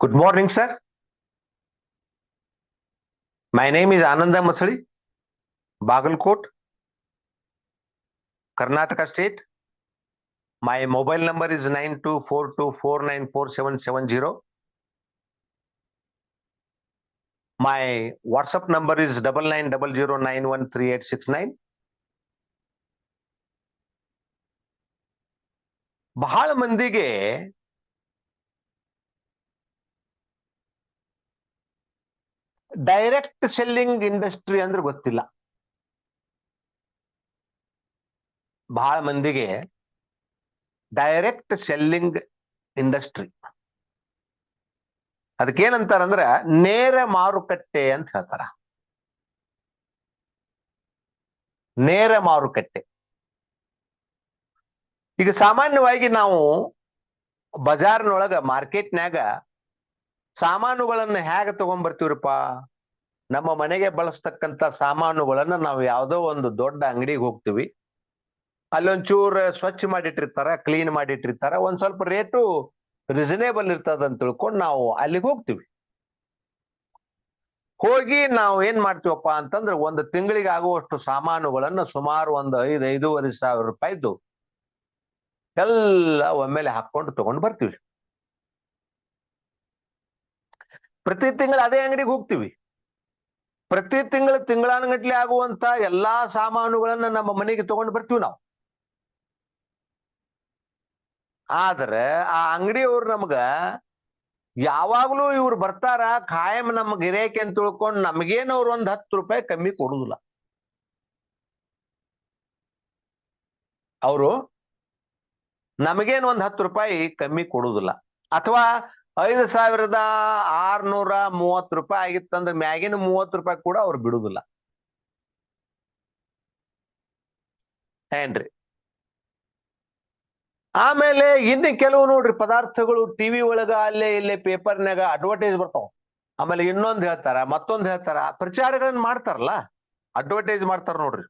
Good morning, sir. My name is Ananda Masadi, Bagalkot, Karnataka state. My mobile number is 9242494770. My WhatsApp number is 9900913869. ಬಹಳ ಮಂದಿಗೆ direct selling industry ಅಂದ್ರೆ ಗೊತ್ತಿಲ್ಲ. ಬಹಳ ಮಂದಿಗೆ direct selling industry ಅದಕ್ಕೇನಂತಾರಂದ್ರ ನೇರ ಮಾರುಕಟ್ಟೆ ಅಂತ ಹೇಳ್ತಾರ. ನೇರ ಮಾರುಕಟ್ಟೆ. ಈಗ ಸಾಮಾನ್ಯವಾಗಿ ನಾವು ಬಜಾರ್ನೊಳಗ, ಮಾರ್ಕೆಟ್ನ್ಯಾಗ ಸಾಮಾನುಗಳನ್ನ ಹೇಗೆ ತಗೊಂಡ್ಬರ್ತೀವ್ರಪ್ಪ ನಮ್ಮ ಮನೆಗೆ ಬಳಸ್ತಕ್ಕಂಥ ಸಾಮಾನುಗಳನ್ನ ನಾವು ಯಾವುದೋ ಒಂದು ದೊಡ್ಡ ಅಂಗಡಿಗೆ ಹೋಗ್ತೀವಿ. ಅಲ್ಲೊಂಚೂರು ಸ್ವಚ್ಛ ಮಾಡಿಟ್ಟಿರ್ತಾರ, ಕ್ಲೀನ್ ಮಾಡಿಟ್ಟಿರ್ತಾರ. ಒಂದ್ ಸ್ವಲ್ಪ ರೇಟು ರಿಸನೇಬಲ್ ಇರ್ತದ ಅಂತ ತಿಳ್ಕೊಂಡು ನಾವು ಅಲ್ಲಿಗೆ ಹೋಗ್ತೀವಿ. ಹೋಗಿ ನಾವು ಏನ್ ಮಾಡ್ತೀವಪ್ಪ ಅಂತಂದ್ರೆ ಒಂದು ತಿಂಗಳಿಗೆ ಆಗುವಷ್ಟು ಸಾಮಾನುಗಳನ್ನ ಸುಮಾರು ಒಂದು ಐದು, ಐದೂವರೆ ಸಾವಿರ ರೂಪಾಯಿದ್ದು ಎಲ್ಲ ಒಮ್ಮೆಲೆ ಹಾಕೊಂಡು ತಗೊಂಡು ಬರ್ತೀವಿ. ಪ್ರತಿ ತಿಂಗಳು ಅದೇ ಅಂಗಡಿಗೆ ಹೋಗ್ತೀವಿ. ಪ್ರತಿ ತಿಂಗಳು ತಿಂಗಳಾನುಗಟ್ಲೆ ಆಗುವಂತ ಎಲ್ಲಾ ಸಾಮಾನುಗಳನ್ನ ನಮ್ಮ ಮನೆಗೆ ತಗೊಂಡು ಬರ್ತೀವಿ ನಾವು. ಆದ್ರೆ ಆ ಅಂಗಡಿಯವ್ರು ನಮ್ಗ ಯಾವಾಗ್ಲೂ ಇವ್ರು ಬರ್ತಾರ ಖಾಯಂ ನಮ್ ಗಿರೇಕೆ ಅಂತ ತಿಳ್ಕೊಂಡು ನಮ್ಗೇನು ಅವ್ರು ಒಂದ್ ಹತ್ತು ರೂಪಾಯಿ ಕಮ್ಮಿ ಕೊಡುದಿಲ್ಲ. ಅವರು ನಮಗೇನು ಒಂದ್ ಹತ್ತು ರೂಪಾಯಿ ಕಮ್ಮಿ ಕೊಡುದಿಲ್ಲ. ಅಥವಾ ಐದು ಸಾವಿರದ ಆರ್ನೂರ ಮೂವತ್ ರೂಪಾಯಿ ಆಗಿತ್ತಂದ್ರೆ ಮ್ಯಾಗಿನ ಮೂವತ್ ರೂಪಾಯಿ ಕೂಡ ಅವ್ರು ಬಿಡುದಿಲ್ಲ. ಏನ್ರಿ? ಆಮೇಲೆ ಇನ್ನು ಕೆಲವು ನೋಡ್ರಿ, ಪದಾರ್ಥಗಳು ಟಿವಿ ಒಳಗ ಅಲ್ಲೇ ಇಲ್ಲೇ ಪೇಪರ್ನಾಗ ಅಡ್ವರ್ಟೈಸ್ ಬರ್ತಾವ. ಆಮೇಲೆ ಇನ್ನೊಂದ್ ಹೇಳ್ತಾರ, ಮತ್ತೊಂದ್ ಹೇಳ್ತಾರ, ಪ್ರಚಾರಗಳನ್ನ ಮಾಡ್ತಾರಲ್ಲ ಅಡ್ವರ್ಟೈಸ್ ಮಾಡ್ತಾರ ನೋಡ್ರಿ.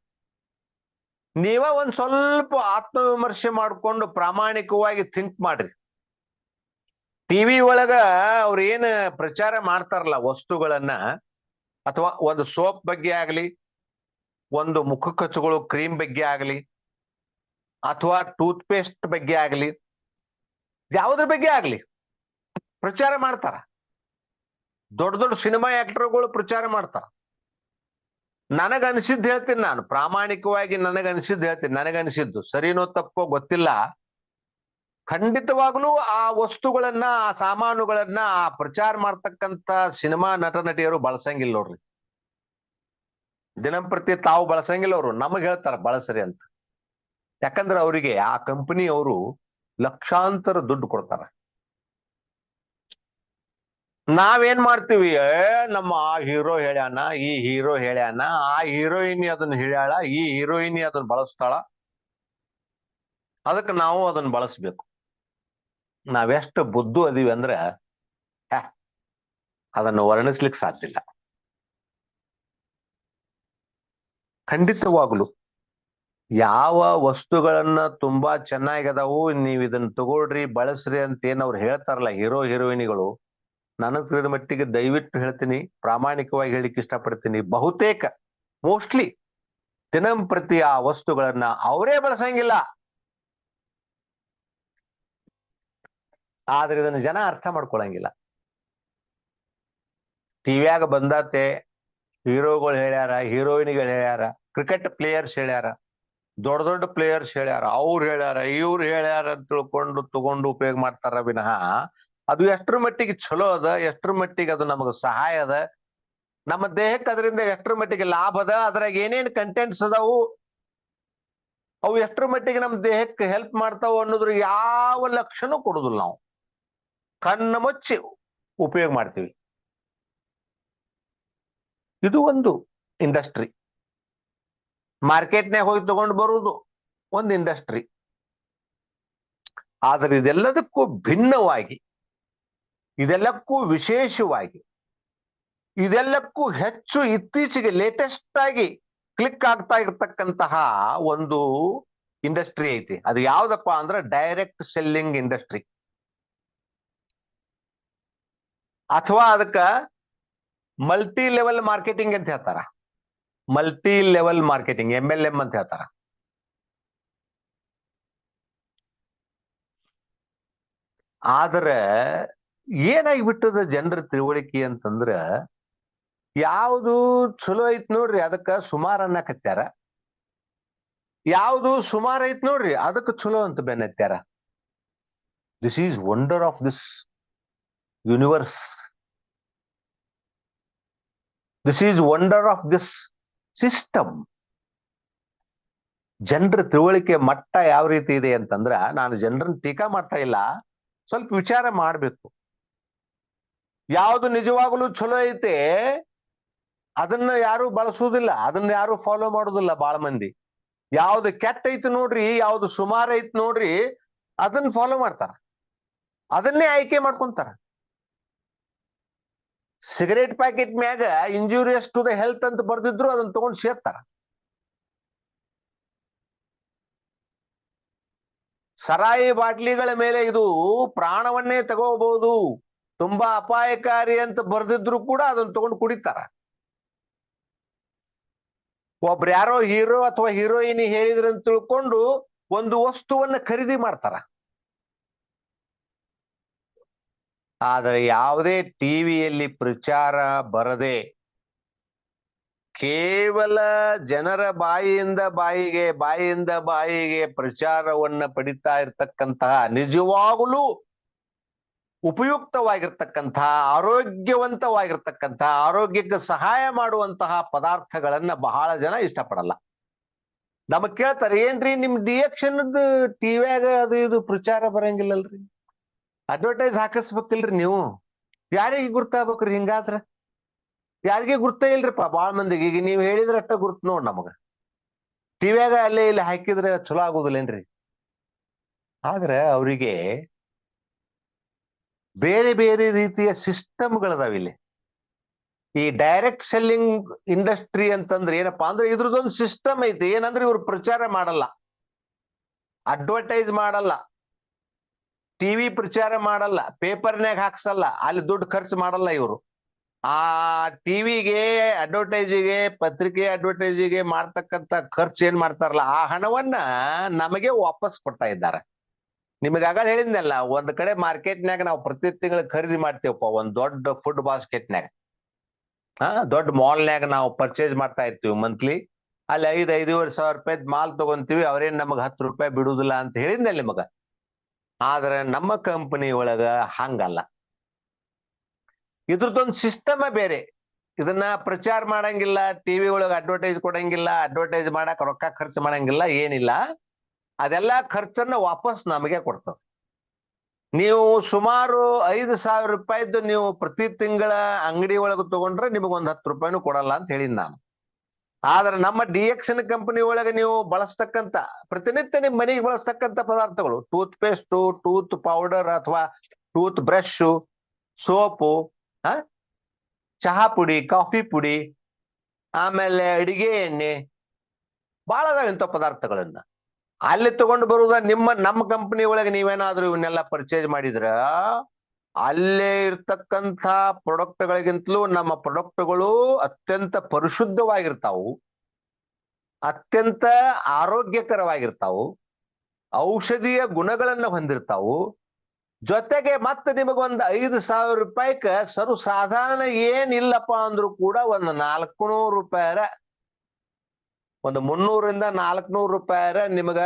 ನೀವ ಒಂದ್ ಸ್ವಲ್ಪ ಆತ್ಮವಿಮರ್ಶೆ ಮಾಡ್ಕೊಂಡು ಪ್ರಾಮಾಣಿಕವಾಗಿ ಥಿಂಕ್ ಮಾಡ್ರಿ. ಟಿವಿ ಒಳಗ ಅವ್ರ ಏನ್ ಪ್ರಚಾರ ಮಾಡ್ತಾರಲ್ಲ ವಸ್ತುಗಳನ್ನ, ಅಥವಾ ಒಂದು ಸೋಪ್ ಬಗ್ಗೆ ಆಗ್ಲಿ, ಒಂದು ಮುಖ ಕಚ್ಚುಗಳು ಕ್ರೀಮ್ ಬಗ್ಗೆ ಆಗ್ಲಿ, ಅಥವಾ ಟೂತ್ ಪೇಸ್ಟ್ ಬಗ್ಗೆ ಆಗ್ಲಿ, ಯಾವುದ್ರ ಬಗ್ಗೆ ಆಗ್ಲಿ ಪ್ರಚಾರ ಮಾಡ್ತಾರ. ದೊಡ್ಡ ದೊಡ್ಡ ಸಿನಿಮಾ ಆಕ್ಟರ್ಗಳು ಪ್ರಚಾರ ಮಾಡ್ತಾರ. ನನಗ ಅನಿಸಿದ್ದು ಹೇಳ್ತೀನಿ ನಾನು, ಪ್ರಾಮಾಣಿಕವಾಗಿ ನನಗನ್ಸಿದ್ದು ಹೇಳ್ತೀನಿ ನನಗನ್ಸಿದ್ದು ಸರಿನೋ ತಪ್ಪೋ ಗೊತ್ತಿಲ್ಲ. ಖಂಡಿತವಾಗ್ಲೂ ಆ ವಸ್ತುಗಳನ್ನ, ಆ ಸಾಮಾನುಗಳನ್ನ, ಆ ಪ್ರಚಾರ ಮಾಡ್ತಕ್ಕಂತ ಸಿನಿಮಾ ನಟ ನಟಿಯರು ಬಳಸಂಗಿಲ್ಲ ನೋಡ್ರಿ. ದಿನಂಪ್ರತಿ ತಾವು ಬಳಸಂಗಿಲ್ಲ ಅವರು. ನಮಗ್ ಹೇಳ್ತಾರ, ಬಳಸ್ರಿ ಅಂತ. ಯಾಕಂದ್ರೆ ಅವರಿಗೆ ಆ ಕಂಪನಿ ಅವರು ಲಕ್ಷಾಂತರ ದುಡ್ಡು ಕೊಡ್ತಾರ. ನಾವೇನ್ ಮಾಡ್ತೀವಿ ನಮ್ಮ ಆ ಹೀರೋ ಹೇಳ್ಯಾನ, ಈ ಹೀರೋ ಹೇಳ್ಯಾನ, ಆ ಹೀರೋಯಿನಿ ಅದನ್ನ ಹೇಳ್ಯಾಳ, ಈ ಹೀರೋಯಿನಿ ಅದನ್ನ ಬಳಸ್ತಾಳ. ಅದಕ್ಕೆ ನಾವು ಅದನ್ನ ಬಳಸ್ಬೇಕು. ನಾವೆಷ್ಟು ಬುದ್ಧು ಅದೀವಿ ಅಂದ್ರೆ ಅದನ್ನು ವರ್ಣಿಸ್ಲಿಕ್ಕೆ ಸಾಧ್ಯ ಇಲ್ಲ. ಖಂಡಿತವಾಗ್ಲು, ಯಾವ ವಸ್ತುಗಳನ್ನ ತುಂಬಾ ಚೆನ್ನಾಗದಾವು, ನೀವ್ ಇದನ್ನ ತಗೊಳ್ರಿ, ಬಳಸ್ರಿ ಅಂತ ಏನ್ ಅವ್ರು ಹೇಳ್ತಾರಲ್ಲ ಹೀರೋ, ಹೀರೋಯಿನಿಗಳು ನನಗ್ ತಿಳಿದ ಮಟ್ಟಿಗೆ ದಯವಿಟ್ಟು ಹೇಳ್ತೀನಿ, ಪ್ರಾಮಾಣಿಕವಾಗಿ ಹೇಳಿಕ್ ಇಷ್ಟಪಡ್ತೀನಿ. ಬಹುತೇಕ, ಮೋಸ್ಟ್ಲಿ ದಿನಂಪ್ರತಿ ಆ ವಸ್ತುಗಳನ್ನ ಅವರೇ ಬಳಸಂಗಿಲ್ಲ. ಆದ್ರೆ ಇದನ್ನ ಜನ ಅರ್ಥ ಮಾಡ್ಕೊಳಂಗಿಲ್ಲ. ಟಿವಿಯಾಗ ಬಂದತ್ತೆ ಹೀರೋಗಳು ಹೇಳ್ಯಾರ, ಹೀರೋಯಿನ್ಗಳು ಹೇಳ್ಯಾರ ಕ್ರಿಕೆಟ್ ಪ್ಲೇಯರ್ಸ್ ಹೇಳ್ಯಾರ, ದೊಡ್ಡ ದೊಡ್ಡ ಪ್ಲೇಯರ್ಸ್ ಹೇಳ್ಯಾರ, ಅವ್ರು ಹೇಳ್ಯಾರ, ಇವ್ರು ಹೇಳ್ಯಾರ ಅಂತ ತಿಳ್ಕೊಂಡು ತಗೊಂಡು ಉಪಯೋಗ ಮಾಡ್ತಾರ ವಿನಃ ಅದು ಎಷ್ಟ್ರ ಮಟ್ಟಿಗೆ ಚಲೋ ಅದ, ಎಷ್ಟ್ರ ಮಟ್ಟಿಗೆ ಅದು ನಮಗ ಸಹಾಯ ಅದ, ನಮ್ಮ ದೇಹಕ್ಕೆ ಅದರಿಂದ ಎಷ್ಟ್ರ ಮಟ್ಟಿಗೆ ಲಾಭ ಅದ, ಅದ್ರಾಗ ಏನೇನ್ ಕಂಟೆಂಟ್ಸ್ ಅದಾವು, ಅವು ಎಷ್ಟ್ರ ಮಟ್ಟಿಗೆ ನಮ್ಮ ದೇಹಕ್ಕೆ ಹೆಲ್ಪ್ ಮಾಡ್ತಾವ ಅನ್ನೋದ್ರ ಯಾವ ಲಕ್ಷಣ ಕೊಡುದಿಲ್ಲ ನಾವು. ಕಣ್ಣು ಮುಚ್ಚಿ ಉಪಯೋಗ ಮಾಡ್ತೀವಿ. ಇದು ಒಂದು ಇಂಡಸ್ಟ್ರಿ ಮಾರ್ಕೆಟ್ನ್ಯಾಗ ಹೋಗಿ ತಗೊಂಡು ಬರುವುದು ಒಂದು ಇಂಡಸ್ಟ್ರಿ ಆದ್ರೆ ಇದೆಲ್ಲದಕ್ಕೂ ಭಿನ್ನವಾಗಿ, ಇದೆಲ್ಲಕ್ಕೂ ವಿಶೇಷವಾಗಿ, ಇದೆಲ್ಲಕ್ಕೂ ಹೆಚ್ಚು ಇತ್ತೀಚೆಗೆ ಲೇಟೆಸ್ಟ್ ಆಗಿ ಕ್ಲಿಕ್ ಆಗ್ತಾ ಇರತಕ್ಕಂತಹ ಒಂದು ಇಂಡಸ್ಟ್ರಿ ಐತಿ. ಅದು ಯಾವ್ದಪ್ಪ ಅಂದ್ರೆ ಡೈರೆಕ್ಟ್ ಸೆಲ್ಲಿಂಗ್ ಇಂಡಸ್ಟ್ರಿ ಅಥವಾ ಅದಕ್ಕ ಮಲ್ಟಿ ಲೆವೆಲ್ ಮಾರ್ಕೆಟಿಂಗ್ ಅಂತ ಹೇಳ್ತಾರ. Multi level marketing M L M ಅಂತ ಹೇಳ್ತಾರ. ಆದ್ರೆ ಏನಾಗ್ಬಿಟ್ಟದ ಜನರ ತಿಳುವಳಿಕೆ ಅಂತಂದ್ರ ಯಾವುದು ಚಲೋ ಐತ್ ನೋಡ್ರಿ ಅದಕ್ಕ ಸುಮಾರ್ ಅನ್ನಕತ್ಯಾರ. ಯಾವುದು ಸುಮಾರ್ ಐತ್ ನೋಡ್ರಿ ಅದಕ್ಕೆ ಚಲೋ ಅಂತ ಬೆನ್ನತ್ಯಾರ. This is wonder of this universe this is wonder of this system ಜನರ ತಿಳುವಳಿಕೆ ಮಟ್ಟ ಯಾವ ರೀತಿ ಇದೆ ಅಂತಂದ್ರ ನಾನು ಜನರನ್ನ ಟೀಕಾ ಮಾಡ್ತಾ ಇಲ್ಲ. ಸ್ವಲ್ಪ ವಿಚಾರ ಮಾಡಬೇಕು. ಯಾವುದು ನಿಜವಾಗಲೂ ಚಲೋ ಐತೆ, ಅದನ್ನ ಯಾರು ಬಳಸುವುದಿಲ್ಲ, ಅದನ್ನ ಯಾರು ಫಾಲೋ ಮಾಡೋದಿಲ್ಲ ಬಾಳ ಮಂದಿ. ಯಾವ್ದು ಕೆಟ್ಟ ಐತಿ ನೋಡ್ರಿ, ಯಾವ್ದು ಸುಮಾರು ಐತಿ ನೋಡ್ರಿ, ಅದನ್ನ ಫಾಲೋ ಮಾಡ್ತಾರ. ಅದನ್ನೇ ಆಯ್ಕೆ ಮಾಡ್ಕೊಂತಾರ. ಸಿಗರೇಟ್ ಪ್ಯಾಕೆಟ್ ಮ್ಯಾಗ ಇಂಜುರಿಯಸ್ ಟು ದ ಹೆಲ್ತ್ ಅಂತ ಬರ್ದಿದ್ರು, ಅದನ್ನ ತಗೊಂಡ್ ಸೇರ್ತಾರ ಸರಾಯಿ ಬಾಟ್ಲಿಗಳ ಮೇಲೆ ಇದು ಪ್ರಾಣವನ್ನೇ ತಗೋಬಹುದು ತುಂಬಾ ಅಪಾಯಕಾರಿ ಅಂತ ಬರ್ದಿದ್ರು ಕೂಡ ಅದನ್ನ ತಗೊಂಡು ಕುಡಿತಾರ. ಒಬ್ರು ಯಾರೋ ಹೀರೋ ಅಥವಾ ಹೀರೋಯಿನ್ ಹೇಳಿದ್ರಂತ ತಿಳ್ಕೊಂಡು ಒಂದು ವಸ್ತುವನ್ನ ಖರೀದಿ ಮಾಡ್ತಾರ. ಆದರೆ ಯಾವುದೇ ಟಿವಿಯಲ್ಲಿ ಪ್ರಚಾರ ಬರದೆ ಕೇವಲ ಜನರ ಬಾಯಿಯಿಂದ ಬಾಯಿಗೆ ಬಾಯಿಯಿಂದ ಬಾಯಿಗೆ ಪ್ರಚಾರವನ್ನ ಪಡಿತಾ ಇರ್ತಕ್ಕಂತಹ, ನಿಜವಾಗಲೂ ಉಪಯುಕ್ತವಾಗಿರ್ತಕ್ಕಂತಹ, ಆರೋಗ್ಯವಂತವಾಗಿರ್ತಕ್ಕಂತಹ, ಆರೋಗ್ಯಕ್ಕೆ ಸಹಾಯ ಮಾಡುವಂತಹ ಪದಾರ್ಥಗಳನ್ನ ಬಹಳ ಜನ ಇಷ್ಟಪಡಲ್ಲ. ನಮಗ್ ಕೇಳ್ತಾರೆ, ಏನ್ರಿ ನಿಮ್ ಡಿಎಕ್ಷನ್ ಟಿವ್ಯಾಗ ಅದು ಇದು ಪ್ರಚಾರ ಬರಂಗಿಲ್ಲಲ್ರಿ? ಅಡ್ವರ್ಟೈಸ್ ಹಾಕಿಸ್ಬೇಕಿಲ್ರಿ ನೀವು? ಯಾರಿಗೆ ಗುರ್ತಾಗ್ಬೇಕ್ರಿ ಹಿಂಗಾದ್ರ? ಯಾರಿಗೆ ಗುರ್ತ ಇಲ್ರಿಪ್ಪ ಬಾಳ ಮಂದಿಗೆ. ಈಗ ನೀವು ಹೇಳಿದ್ರ ಅಷ್ಟ ಗುರ್ತ್ ನೋಡ್ ನಮಗ. ಟಿವ್ಯಾಗ ಅಲ್ಲೇ ಇಲ್ಲಿ ಹಾಕಿದ್ರೆ ಚಲೋ ಆಗೋದಿಲ್ಲೇನ್ರಿ? ಆದ್ರೆ ಅವರಿಗೆ ಬೇರೆ ಬೇರೆ ರೀತಿಯ ಸಿಸ್ಟಮ್ಗಳದಾವ ಇಲ್ಲಿ. ಈ ಡೈರೆಕ್ಟ್ ಸೆಲ್ಲಿಂಗ್ ಇಂಡಸ್ಟ್ರಿ ಅಂತಂದ್ರೆ ಏನಪ್ಪಾ ಅಂದ್ರೆ ಇದ್ರದೊಂದು ಸಿಸ್ಟಮ್ ಐತಿ. ಏನಂದ್ರೆ ಇವ್ರು ಪ್ರಚಾರ ಮಾಡಲ್ಲ. ಅಡ್ವರ್ಟೈಸ್ ಮಾಡಲ್ಲ. ಟಿವಿ ಪ್ರಚಾರ ಮಾಡಲ್ಲ, ಪೇಪರ್ನ್ಯಾಗ ಹಾಕ್ಸಲ್ಲ, ಅಲ್ಲಿ ದುಡ್ಡು ಖರ್ಚು ಮಾಡಲ್ಲ ಇವರು. ಆ ಟಿವಿಗೆ ಅಡ್ವರ್ಟೈಸಿಗೆ, ಪತ್ರಿಕೆ ಅಡ್ವರ್ಟೈಸಿಗೆ ಮಾಡ್ತಕ್ಕಂತ ಖರ್ಚು ಏನ್ ಮಾಡ್ತಾರಲ್ಲ, ಆ ಹಣವನ್ನ ನಮಗೆ ವಾಪಸ್ ಕೊಡ್ತಾ ಇದ್ದಾರೆ. ನಿಮಗೆ ಆಗ ಹೇಳಿದ್ನಲ್ಲ, ಒಂದ್ ಕಡೆ ಮಾರ್ಕೆಟ್ನ್ಯಾಗ ನಾವು ಪ್ರತಿ ತಿಂಗಳು ಖರೀದಿ ಮಾಡ್ತೇವಪ್ಪ, ಒಂದ್ ದೊಡ್ಡ ಫುಡ್ ಬಾಸ್ಕೆಟ್ನ್ಯಾಗ ಹಾ ದೊಡ್ಡ ಮಾಲ್ನ್ಯಾಗ ನಾವು ಪರ್ಚೇಸ್ ಮಾಡ್ತಾ ಇರ್ತೀವಿ ಮಂತ್ಲಿ ಅಲ್ಲಿ ಐದ್ ಐದೂವರೆ ಸಾವಿರ ರೂಪಾಯಿ ಮಾಲ್ ತಗೊಂತೀವಿ, ಅವ್ರೇನ್ ನಮಗ್ ಹತ್ತು ರೂಪಾಯಿ ಬಿಡುದಿಲ್ಲ ಅಂತ ಹೇಳಿದ್ನಲ್ಲ ನಿಮಗ. ಆದ್ರೆ ನಮ್ಮ ಕಂಪನಿ ಒಳಗ ಹಂಗಲ್ಲ. ಇದ್ರದ್ದೊಂದು ಸಿಸ್ಟಮ ಬೇರೆ. ಇದನ್ನ ಪ್ರಚಾರ ಮಾಡಂಗಿಲ್ಲ ಟಿವಿ ಒಳಗ ಅಡ್ವರ್ಟೈಸ್ ಕೊಡಂಗಿಲ್ಲ ಅಡ್ವರ್ಟೈಸ್ ಮಾಡಕ್ ರೊಕ್ಕ ಖರ್ಚು ಮಾಡಂಗಿಲ್ಲ, ಏನಿಲ್ಲ. ಅದೆಲ್ಲ ಖರ್ಚನ್ನ ವಾಪಸ್ ನಮಗೆ ಕೊಡ್ತದೆ. ನೀವು ಸುಮಾರು ಐದು ಸಾವಿರ ರೂಪಾಯಿದ್ದು ನೀವು ಪ್ರತಿ ತಿಂಗಳ ಅಂಗಡಿ ಒಳಗೆ ತಗೊಂಡ್ರೆ ನಿಮಗೊಂದು ಹತ್ತು ರೂಪಾಯಿನೂ ಕೊಡಲ್ಲ ಅಂತ ಹೇಳಿದ್ ನಾನು. ಆದ್ರೆ ನಮ್ಮ ಡಿ ಎಕ್ಸನ್ ಕಂಪನಿ ಒಳಗೆ ನೀವು ಬಳಸ್ತಕ್ಕಂತ ಪ್ರತಿನಿತ್ಯ ನಿಮ್ಮ ಮನೆಗೆ ಬಳಸ್ತಕ್ಕಂತ ಪದಾರ್ಥಗಳು. ಟೂತ್ ಪೇಸ್ಟ್ ಟೂತ್ ಪೌಡರ್ ಅಥವಾ ಟೂತ್ ಬ್ರಷ್ ಸೋಪು ಆ? ಚಹಾ ಪುಡಿ ಕಾಫಿ ಪುಡಿ, ಆಮೇಲೆ ಅಡಿಗೆ ಎಣ್ಣೆ ಬಹಳ ಅದಾವ ಇಂಥ ಪದಾರ್ಥಗಳನ್ನ. ಅಲ್ಲಿ ತಗೊಂಡು ಬರುವುದ ನಿಮ್ಮ, ನಮ್ಮ ಕಂಪನಿ ಒಳಗೆ ನೀವೇನಾದ್ರೂ ಇವನ್ನೆಲ್ಲ ಪರ್ಚೇಸ್ ಮಾಡಿದ್ರ ಅಲ್ಲೇ ಇರ್ತಕ್ಕಂಥ ಪ್ರೊಡಕ್ಟ್ಗಳಿಗಿಂತಲೂ ನಮ್ಮ ಪ್ರೊಡಕ್ಟ್ಗಳು ಅತ್ಯಂತ ಪರಿಶುದ್ಧವಾಗಿರ್ತಾವು. ಅತ್ಯಂತ ಆರೋಗ್ಯಕರವಾಗಿರ್ತಾವು. ಔಷಧೀಯ ಗುಣಗಳನ್ನ ಹೊಂದಿರ್ತಾವು. ಜೊತೆಗೆ ಮತ್ತೆ ನಿಮಗೊಂದು ಐದು ಸಾವಿರ ರೂಪಾಯಿಕ ಸರ್ವ ಸಾಧಾರಣ ಏನಿಲ್ಲಪ್ಪ ಅಂದ್ರೂ ಕೂಡ ಒಂದು ನಾಲ್ಕುನೂರು ರೂಪಾಯಿರ, ಒಂದು ಮುನ್ನೂರಿಂದ ನಾಲ್ಕುನೂರು ರೂಪಾಯಿರ ನಿಮಗ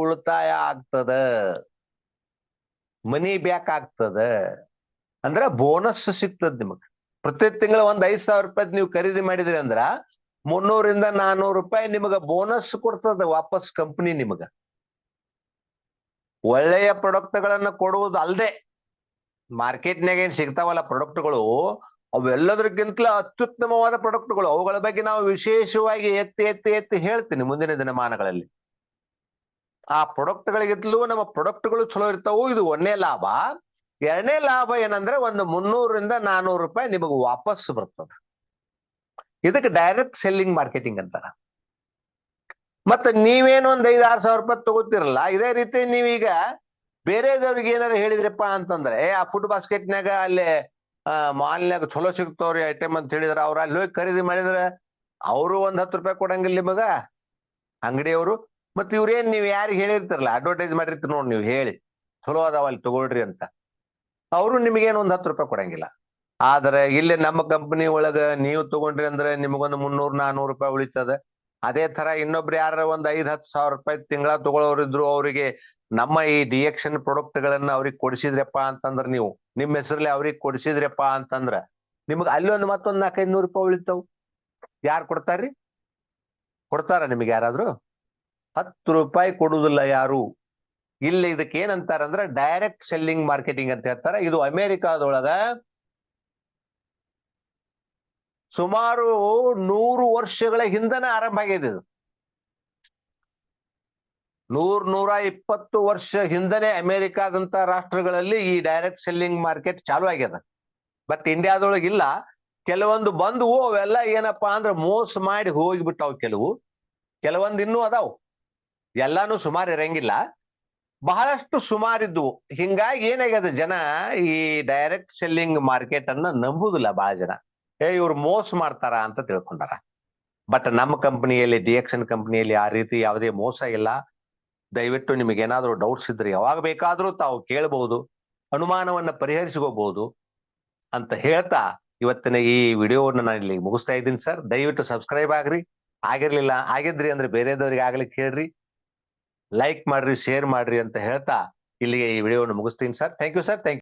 ಉಳಿತಾಯ ಆಗ್ತದ. ಮನಿ ಬ್ಯಾಕ್ ಆಗ್ತದ ಅಂದ್ರ ಬೋನಸ್ ಸಿಗ್ತದ ನಿಮಗ್. ಪ್ರತಿ ತಿಂಗಳ ಒಂದ್ ಐದ್ ಸಾವಿರ ರೂಪಾಯಿ ನೀವು ಖರೀದಿ ಮಾಡಿದ್ರಿ ಅಂದ್ರ ಮುನ್ನೂರಿಂದ ನಾನೂರು ರೂಪಾಯಿ ನಿಮಗ ಬೋನಸ್ ಕೊಡ್ತದ ವಾಪಸ್ ಕಂಪನಿ ನಿಮಗ. ಒಳ್ಳೆಯ ಪ್ರಾಡಕ್ಟ್ಗಳನ್ನ ಕೊಡುವುದು ಅಲ್ಲದೆ ಮಾರ್ಕೆಟ್ನಾಗ ಏನ್ ಸಿಗ್ತಾವಲ್ಲ ಪ್ರಾಡಕ್ಟ್ಗಳು ಅವೆಲ್ಲದಕ್ಕಿಂತಲೂ ಅತ್ಯುತ್ತಮವಾದ ಪ್ರಾಡಕ್ಟ್ಗಳು ಅವುಗಳ ಬಗ್ಗೆ ನಾವು ವಿಶೇಷವಾಗಿ ಎತ್ತಿ ಎತ್ತಿ ಎತ್ತಿ ಹೇಳ್ತೀನಿ ಮುಂದಿನ ದಿನಮಾನಗಳಲ್ಲಿ. ಆ ಪ್ರಾಡಕ್ಟ್ಗಳಿಗಿಂತಲೂ ನಮ್ಮ ಪ್ರಾಡಕ್ಟ್ಗಳು ಚಲೋ ಇರ್ತಾವು ಇದು ಒಂದೇ ಲಾಭ. ಎರಡನೇ ಲಾಭ ಏನಂದ್ರೆ ಒಂದು ಮುನ್ನೂರರಿಂದ ನಾನೂರು ರೂಪಾಯಿ ನಿಮಗೆ ವಾಪಸ್ ಬರ್ತದ. ಇದಕ್ಕೆ ಡೈರೆಕ್ಟ್ ಸೆಲ್ಲಿಂಗ್ ಮಾರ್ಕೆಟಿಂಗ್ ಅಂತಾರ. ಮತ್ತೆ ನೀವೇನು ಒಂದ್ ಐದ್ ಆರ್ ಸಾವಿರ ರೂಪಾಯಿ ತಗೋತಿರಲ್ಲ, ಇದೇ ರೀತಿ ನೀವೀಗ ಬೇರೆದವ್ರಿಗೆ ಏನಾರು ಹೇಳಿದ್ರಪ್ಪ ಅಂತಂದ್ರೆ ಆ ಫುಡ್ ಬಾಸ್ಕೆಟ್ನಾಗ ಅಲ್ಲಿ, ಆ ಮಾಲ್ನ್ಯಾಗ ಚಲೋ ಸಿಗ್ತಾವ್ರಿ ಐಟಮ್ ಅಂತ ಹೇಳಿದ್ರೆ ಅವ್ರ ಅಲ್ಲಿ ಹೋಗಿ ಖರೀದಿ ಮಾಡಿದ್ರೆ, ಅವರು ಒಂದ್ ಹತ್ತು ರೂಪಾಯಿ ಕೊಡಂಗಿಲ್ಲ ನಿಮಗ. ಅಂಗಡಿಯವರು ಮತ್ ಇವ್ರೇನ್ ನೀವು ಯಾರಿಗೆ ಹೇಳಿರ್ತಾರಲ್ಲ ಅಡ್ವರ್ಟೈಸ್ ಮಾಡಿರ್ತೀರಿ ನೋಡಿ ನೀವು ಹೇಳಿ. ಚಲೋ ಅದಾವ ಅಲ್ಲಿ ತಗೊಳ್ರಿ ಅಂತ. ಅವರು ನಿಮಗೇನು ಒಂದ್ ಹತ್ತು ರೂಪಾಯಿ ಕೊಡಂಗಿಲ್ಲ. ಆದ್ರೆ ಇಲ್ಲಿ ನಮ್ಮ ಕಂಪನಿ ಒಳಗ ನೀವು ತಗೊಂಡ್ರಿ ಅಂದ್ರೆ ನಿಮಗೊಂದು ಮುನ್ನೂರ್, ನಾನೂರು ರೂಪಾಯಿ ಉಳಿತದ. ಅದೇ ತರ ಇನ್ನೊಬ್ರು ಯಾರ ಒಂದ್ ಐದ್, ಹತ್ತು ಸಾವಿರ ರೂಪಾಯಿ ತಿಂಗಳ ತಗೊಳ್ಳೋರು ಇದ್ರು ಅವರಿಗೆ ನಮ್ಮ ಈ ಡಿಯಕ್ಷನ್ ಪ್ರಾಡಕ್ಟ್ ಗಳನ್ನ ಅವ್ರಿಗೆ ಕೊಡಿಸಿದ್ರಪ್ಪ ಅಂತಂದ್ರ ನೀವು ನಿಮ್ಮ ಹೆಸರಲ್ಲಿ ಅವ್ರಿಗೆ ಕೊಡಿಸಿದ್ರಪ್ಪ ಅಂತಂದ್ರ ನಿಮ್ಗೆ ಅಲ್ಲಿ ಒಂದು ಮತ್ತೊಂದ್ ನಾಲ್ಕೈದು ನೂರು ರೂಪಾಯಿ ಉಳಿತಾವ್. ಯಾರು ಕೊಡ್ತಾರ್ರಿ? ಕೊಡ್ತಾರ ನಿಮ್ಗೆ ಯಾರಾದ್ರೂ? ಹತ್ತು ರೂಪಾಯಿ ಕೊಡುವುದಿಲ್ಲ ಯಾರು? ಇಲ್ಲಿ ಇದಕ್ಕೆ ಏನಂತಾರಂದ್ರ ಡೈರೆಕ್ಟ್ ಸೆಲ್ಲಿಂಗ್ ಮಾರ್ಕೆಟಿಂಗ್ ಅಂತ ಹೇಳ್ತಾರೆ. ಇದು ಅಮೆರಿಕಾದೊಳಗ ಸುಮಾರು ನೂರು ವರ್ಷಗಳ ಹಿಂದನೆ ಆರಂಭ ಆಗಿದೆ ಇದು. ನೂರ್ ನೂರ ಇಪ್ಪತ್ತು ವರ್ಷ ಹಿಂದನೆ ಅಮೆರಿಕಾದಂತ ರಾಷ್ಟ್ರಗಳಲ್ಲಿ ಈ ಡೈರೆಕ್ಟ್ ಸೆಲ್ಲಿಂಗ್ ಮಾರ್ಕೆಟ್ ಚಾಲು ಆಗ್ಯದ. ಬಟ್ ಇಂಡಿಯಾದೊಳಗೆ ಇಲ್ಲ. ಕೆಲವೊಂದು ಬಂದವು ಅವೆಲ್ಲ ಏನಪ್ಪಾ ಅಂದ್ರೆ ಮೋಸ ಮಾಡಿ ಹೋಗಿಬಿಟ್ಟಾವ್ ಕೆಲವು. ಕೆಲವೊಂದು ಇನ್ನೂ ಅದಾವ್. ಎಲ್ಲಾನು ಸುಮಾರು ಇರಂಗಿಲ್ಲ. ಬಹಳಷ್ಟು ಸುಮಾರಿದ್ವು. ಹಿಂಗಾಗಿ ಏನಾಗ್ಯದ ಜನ ಈ ಡೈರೆಕ್ಟ್ ಸೆಲ್ಲಿಂಗ್ ಮಾರ್ಕೆಟ್ ಅನ್ನ ನಂಬುದಿಲ್ಲ ಬಹಳ ಜನ. ಏ, ಇವ್ರು ಮೋಸ ಮಾಡ್ತಾರ ಅಂತ ತಿಳ್ಕೊಂಡಾರ. ಬಟ್ ನಮ್ಮ ಕಂಪನಿಯಲ್ಲಿ ಡಿಎಕ್ಷನ್ ಕಂಪನಿಯಲ್ಲಿ ಆ ರೀತಿ ಯಾವುದೇ ಮೋಸ ಇಲ್ಲ. ದಯವಿಟ್ಟು ನಿಮಗೆ ಏನಾದರೂ ಡೌಟ್ಸ್ ಇದ್ರೆ ಯಾವಾಗ ಬೇಕಾದ್ರೂ ತಾವು ಕೇಳಬಹುದು ಅನುಮಾನವನ್ನ ಪರಿಹರಿಸಿಕೋಬಹುದು ಅಂತ ಹೇಳ್ತಾ ಇವತ್ತಿನ ಈ ವಿಡಿಯೋವನ್ನು ನಾನು ಇಲ್ಲಿ ಮುಗಿಸ್ತಾ ಇದ್ದೀನಿ ಸರ್. ದಯವಿಟ್ಟು ಸಬ್ಸ್ಕ್ರೈಬ್ ಆಗ್ರಿ. ಆಗಿರ್ಲಿಲ್ಲ, ಆಗಿದ್ರಿ ಅಂದ್ರೆ ಬೇರೆದವ್ರಿಗೆ ಆಗ್ಲಿಕ್ಕೆ ಹೇಳ್ರಿ ಲೈಕ್ ಮಾಡ್ರಿ ಶೇರ್ ಮಾಡ್ರಿ ಅಂತ ಹೇಳ್ತಾ ಇಲ್ಲಿಗೆ ಈ ವಿಡಿಯೋವನ್ನು ಮುಗಿಸ್ತೀನಿ sir thank you sir thank